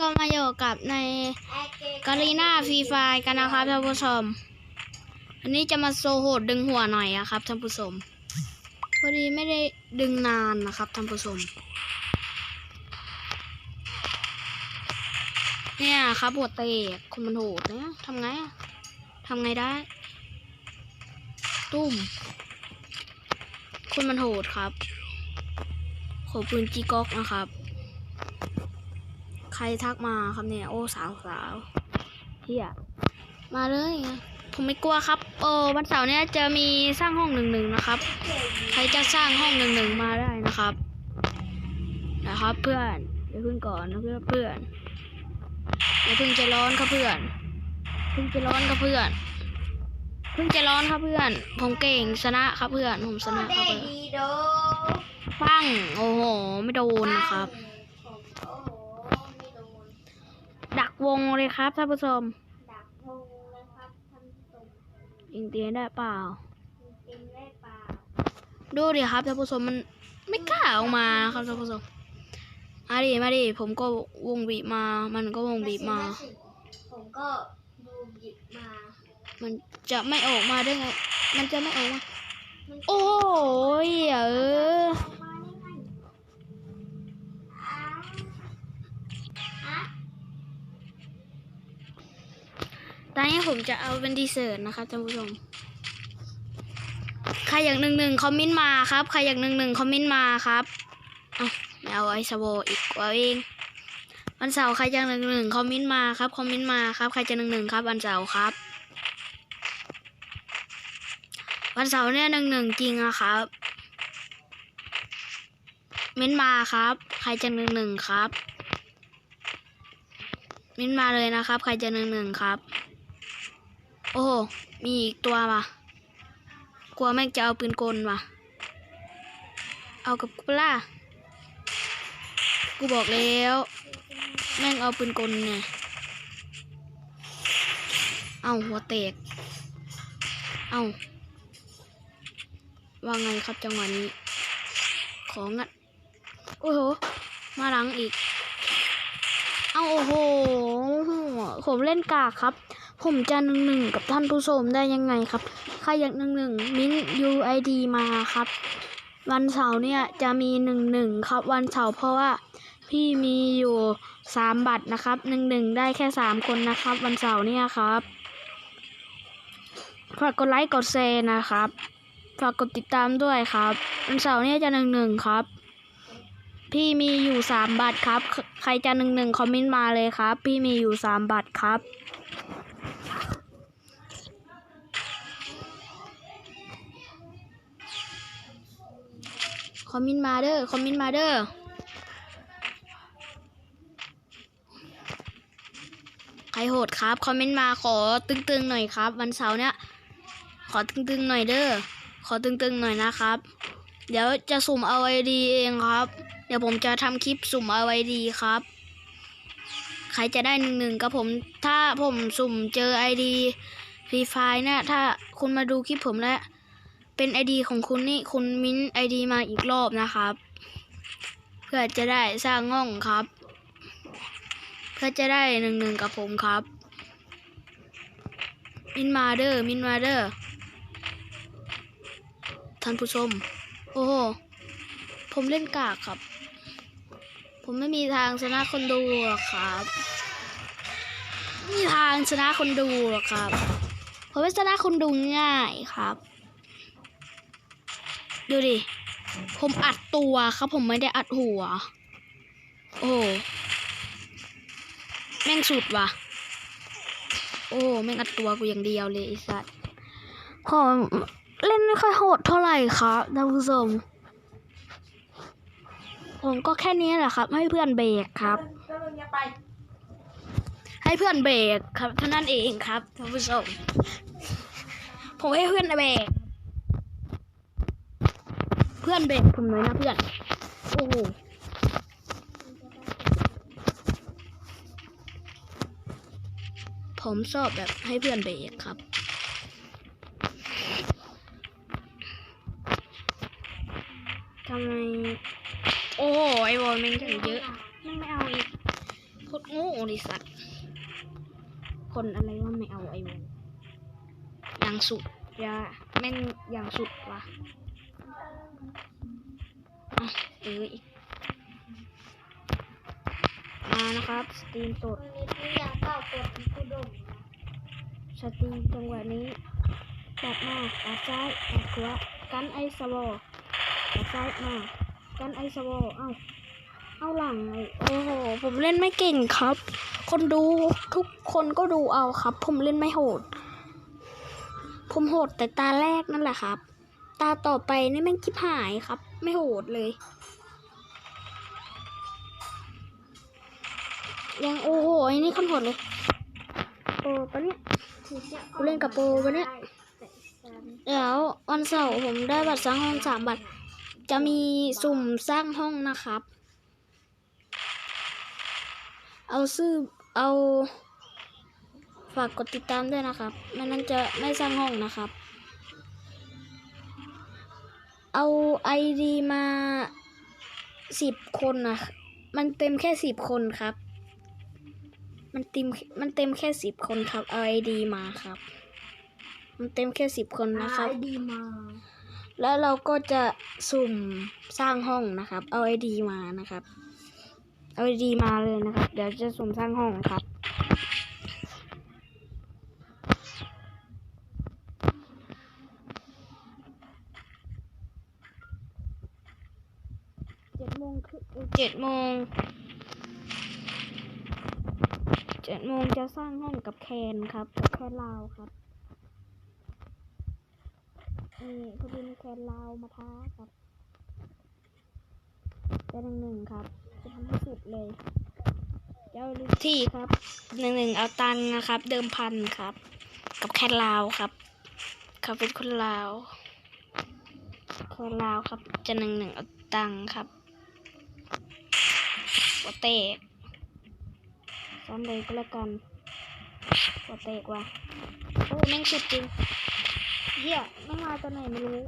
ก็มาอยู่กับในกาลีนาฟรีไฟกันนะครับท่านผู้ชม อันนี้จะมาโซโหดดึงหัวหน่อยอะครับท่านผู้ชม พอดีไม่ได้ดึงนานนะครับท่านผู้ชม เนี่ยครับหัวเตกคนมันโหดเนี่ยทำไงทำไงได้ ตุ้มคนมันโหดครับ ขอปืนจีก๊อกนะครับ ใครทักมาครับเนี่ย โอ้สาวสาวเฮียมาเลย ผมไม่กลัวครับ โอ้วันเสาร์เนี้ยจะมีสร้างห้องหนึ่งหนึ่งนะครับ ใครจะสร้างห้องหนึ่งหนึ่งมาได้นะครับ นะครับเพื่อนเดี๋ยวเพิ่งก่อนนะเพื่อนเพื่อนเดี๋ยวเพิ่งจะร้อนครับเพื่อนเพิ่งจะร้อนครับเพื่อนเพิ่งจะร้อนครับเพื่อน ผมเก่งชนะครับเพื่อน ผมชนะครับเพื่อนดีโดปังโอ้โห ไม่โดนนะครับ โอ้โหไม่โดน ดัก วงเลยครับท่านผู้ชมดักพงนะครับท่านผู้ชมยิงเตียได้เปล่าจริงได้เปล่า ดูดิครับท่านผู้ชมมันไม่กล้าออกมานะครับท่านผู้ชมมาดิมาดิผมก็วงบีบมา มันก็วงบีบมาสิผมก็ดูหยิบมา มันจะไม่ออกมาได้ไง มันจะไม่ออกมามันโอ้ยเออออกมาได้ไงอ้าวอะ ตอนนี้ผมจะเอาเป็นดีเซอร์นะครับท่านผู้ชม ใครอยากหนึ่งหนึ่งคอมเมนต์มาครับ ใครอยากหนึ่งหนึ่งคอมเมนต์มาครับอะไม่เอาไอซาโบอีกกว่าเอง วันเสาร์ใครจะหนึ่งหนึ่งคอมเมนต์มาครับ คอมเมนต์มาครับ ใครจะหนึ่งหนึ่งครับ วันเสาร์ครับ วันเสาร์เนี่ยหนึ่งหนึ่งจริงอะครับ เม้นต์มาครับ ใครจะหนึ่งหนึ่งครับ เม้นต์มาเลยนะครับ ใครจะหนึ่งหนึ่งครับ อ้โหมีอีกตัวว่ะ กลัวแม่งจะเอาปืนกลว่ะ เอากับกูล่ะกูบอกแล้ว แม่งเอาปืนกลเนี่ยเอาหัวแตก เอาว่าไงครับจังหวะนี้ ของอะโอ้โห มาหลังอีก เอาโอ้โห ผมเล่นกากครับ ผมจะหนึ่งหนึ่งกับท่านผู้ชมได้ยังไงครับ ใครอยากหนึ่งหนึ่งมิ้น UID มาครับ วันเสาร์เนี่ยจะมีหนึ่งหนึ่งครับวันเสาร์เพราะว่าพี่มีอยู่สามบัตรนะครับหนึ่งหนึ่งได้แค่สามคนนะครับ วันเสาร์เนี่ยครับฝากกดไลค์กดแชร์นะครับฝากกดติดตามด้วยครับ วันเสาร์เนี่ยจะหนึ่งหนึ่งครับ พี่มีอยู่สามบัตรครับ ใครจะหนึ่งหนึ่งคอมเมนต์มาเลยครับ พี่มีอยู่สามบัตรครับ อมเมนต์มาเด้อคอมเมนต์มาเด้อใครโหดครับคอมเมนต์มาขอตึงๆหน่อยครับ วันเสาร์เนี้ยขอตึงๆหน่อยเด้อขอตึงๆหน่อยนะครับ เดี๋ยวจะสุ่มเอาไอดีเองครับ เดี๋ยวผมจะทำคลิปสุ่มเอาไอดีครับ ใครจะได้หนึ่งหนึ่งกับผมถ้าผมสุ่มเจอไอดีฟรีไฟเนี่ยถ้าคุณมาดูคลิปผมแล้ว เป็นไอดีของคุณนี่คุณมิ้นไอดีมาอีกรอบนะครับ เพื่อจะได้สร้างง่องครับ เพื่อจะได้หนึ่งหนึ่งกับผมครับ มินมาเดอร์มินมาเดอร์ท่านผู้ชม โอ้โห ผมเล่นกากครับ ผมไม่มีทางชนะคนดูหรอกครับไม่มีทางชนะคนดูหรอกครับ ผมไม่ชนะคนดูง่ายครับ ดูดิ ผมอัดตัวครับผมไม่ได้อัดหัว โอ้แม่งสุดว่ะ โอ้แม่งอัดตัวกูอย่างเดียวเลยไอ้สัสผมเล่นไม่ค่อยโหดเท่าไหร่ครับท่านผู้ชมผมก็แค่นี้แหละครับ ให้เพื่อนเบรกครับ ให้เพื่อนเบรกครับเท่านั้นเองครับท่านผู้ชมผมให้เพื่อนเบรก พื่อนเบรกผมหน่อยนะเพื่อน โอ้โหผมชอบแบบให้เพื่อนเบรกครับทำไม โอ้ไอวอลแม่งอย่างเยอะแม่งไม่เอาอีกโคตรโง่ดิสัตว์คนอะไรว่าไม่เอาไอ้วงอย่างสุดยาแม่งอย่างสุดว่ะ อะเออีก มานะครับ สตรีมสดวันนี้พี่อยากเก้ากดกูดมสตรีมจังหวะนี้ตัดหน้าตัดซ้ายตัดขวากันไอสวอตัดซ้ายมากันไอสวอเอ้าเอาหลังไอโอ้โหผมเล่นไม่เก่งครับ คนดูทุกคนก็ดูเอาครับ ผมเล่นไม่โหด ผมโหดแต่ตาแรกนั่นแหละครับ ตาต่อไปนี่แม่งคิบหายครับ ไม่โหดเลย ยังโอ้โหไอ้นี่คนโหดเลยโอ้ปะเนี่ยถึงจะกูเล่นกับโปรปะเนี่ยแต่ฉันเดี๋ยววันเสาร์ผมได้บัตรสร้างห้องสามบัตร จะมีสุ่มสร้างห้องนะครับ เอาซื้อเอาฝากกดติดตามด้วยนะครับไม่นั้นจะไม่สร้างห้องนะครับ เอาไอดีมาสิบคนนะมันเต็มแค่สิบคนครับ มันเต็มมันเต็มแค่สิบคนครับเอาไอดีมาครับ มันเต็มแค่สิบคนนะครับ ไอดีมา แล้วเราก็จะสุ่มสร้างห้องนะครับ เอาไอดีมานะครับ เอาไอดีมาเลยนะครับ เดี๋ยวจะสุ่มสร้างห้องครับเจ็ดโมงคือเจ็ดโมง เจ็ดโมงจะสร้างห้องกับแคนครับกับแคนลาวครับนี่พอดีมีแคนลาวมาท้าครับจะหนึ่งหนึ่งครับ จะทำให้สุดเลยเจ้าลิที่ครับหนึ่งหนึ่งเอาตังค์นะครับ เดิมพันครับ กับแคนลาวครับ เขาเป็นคนลาวแคนลาวครับ จะหนึ่งหนึ่งเอาตังครับหัวเตก ซ้อมเลยก็แล้วกันหัวเตกว่ะโอ้แม่งสุดจริงเหี้ยไม่มาตอนไหนไม่รู้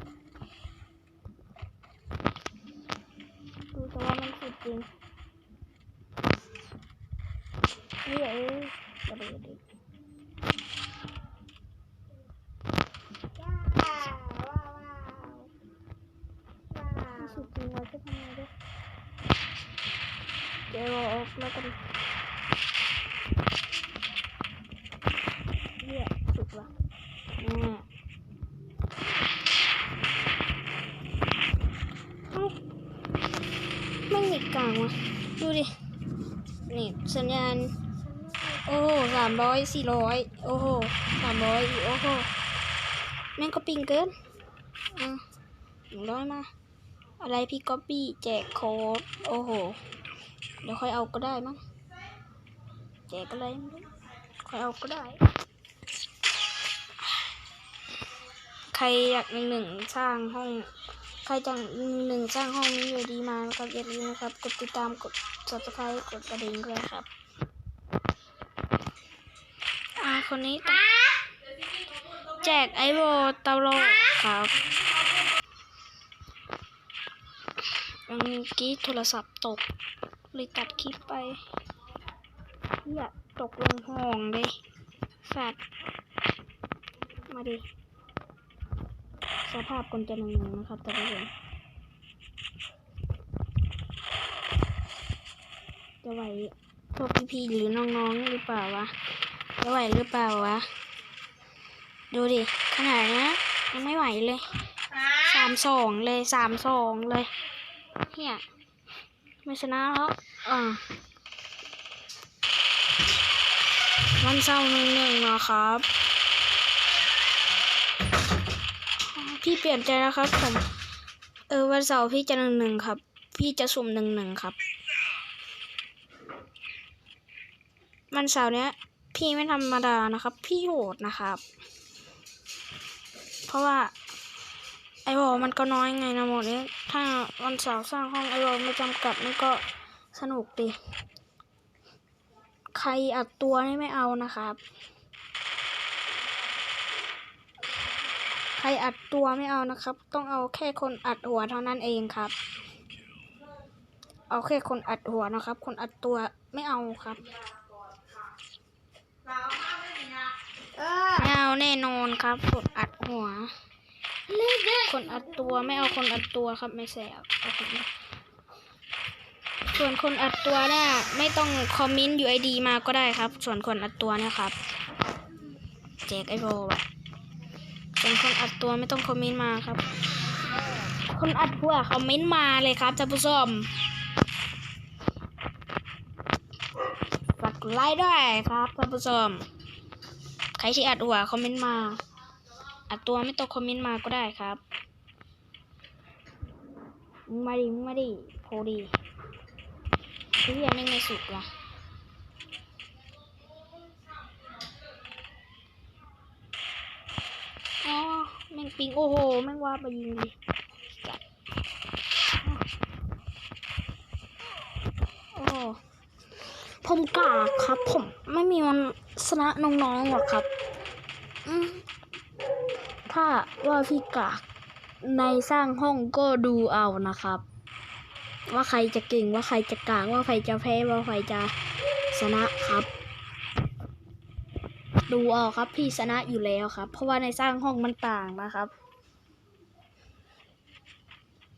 ดูแต่ว่ามันสุดจริงเหี้ยเอ้ยกระโดดดิว้สุดจริงเราจะทำไงด้วยเดี๋ยวเราออกแล้วกันเหี้ยสุดว่ะแน่เอ้าไม่มีกลางวะดูดิ นี่สัญญาณ โอ้โหสามร้อยสี่ร้อยโอ้โหสามร้อยโอ้โหแม่งก็ปิงเกินอะหนึ่งร้อยมา อะไรพี่ก๊อปปี้แจกโค้ดโอ้โห เดี๋ยวค่อยเอาก็ได้มั้งแจกอะไรค่อยเอาก็ได้ ใครอยากหนึ่งหนึ่งสร้างห้อง ใครจะหนึ่งหนึ่งสร้างห้องนี้อยู่ดีมานะครับอย่าลืมนะครับ กดติดตามกด subscribe กดกระดิ่งด้วยครับ อ่า คนนี้แจกไอโบตลอดครับเมื่อกี้โทรศัพท์ตก เลยตัดคลิปไป อย่าตกลงห้องเลยสัตว์มาดิ สภาพคนจะหนึ่งหนึ่งนะครับท่านผู้ชมจะไหวพวกพี่ๆหรือน้องๆหรือเปล่าวะ จะไหวหรือเปล่าวะ ดูดิ ขนาดนี้ยังไม่ไหวเลยสามสองเลยสามสองเลยเฮียไม่ชนะแล้วอ่าวันเสาร์หนึ่งหนึ่งนะครับ พี่เปลี่ยนใจแล้วครับผม เออวันเสาร์พี่จะหนึ่งหนึ่งครับ พี่จะสุ่มหนึ่งหนึ่งครับ วันเสาร์เนี้ย พี่ไม่ธรรมดานะครับ พี่โหดนะครับ เพราะว่า ไอวอลมันก็น้อยไงนะหมดนี้ถ้าวันเสาร์สร้างห้องไอวอลไม่จำกัดมันก็สนุกดี ใครอัดตัวนี่ไม่เอานะครับ ใครอัดตัวไม่เอานะครับ ต้องเอาแค่คนอัดหัวเท่านั้นเองครับ เอาแค่คนอัดหัวนะครับ คนอัดตัวไม่เอาครับ เออ ไม่ เอาแน่นอนครับกดอัดหัว คนอัดตัวไม่เอาคนอัดตัวครับไม่แสบเอาคนส่วนคนอัดตัวเนี่ยไม่ต้องคอมเมนต์ UID มาก็ได้ครับ ส่วนคนอัดตัวเนี่ยครับแจกไอโบแบบส่วนคนอัดตัวไม่ต้องคอมเมนต์มาครับ คนอัดหัวคอมเมนต์มาเลยครับท่านผู้ชมฝากไลค์ด้วยครับท่านผู้ชม ใครที่อัดหัวคอมเมนต์มา อัดตัวไม่ต้องคอมเมนต์มาก็ได้ครับมึงมาดิมึงมาดิโพดีพี่ยไม่งไม่สุดว่ะอ๋อแม่งปิงโอ้โหแม่งว่าไปยิงดิจัดโอ้ ผมกากครับ ผมไม่มีวันชนะน้องๆหรอกครับถ้าว่าพี่กากในสร้างห้องก็ดูเอานะครับ ว่าใครจะเก่งว่าใครจะกากว่าใครจะแพ้ว่าใครจะชนะครับ ดูเอาครับ พี่ชนะอยู่แล้วครับ เพราะว่าในสร้างห้องมันต่างนะครับ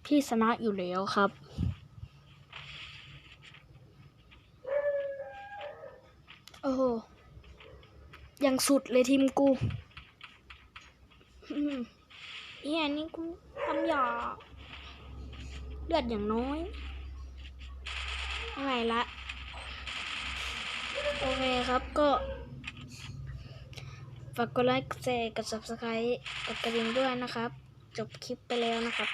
พี่ชนะอยู่แล้วครับ โอ้โหยังสุดเลยทีมกูอืมเนี่ยนี่กูทำหยาเลือดอย่างน้อยอะไรละ โอเคครับก็ ฝากกดไลค์กดแชร์กด subscribe กดกระดิ่งด้วยนะครับ จบคลิปไปแล้วนะครับ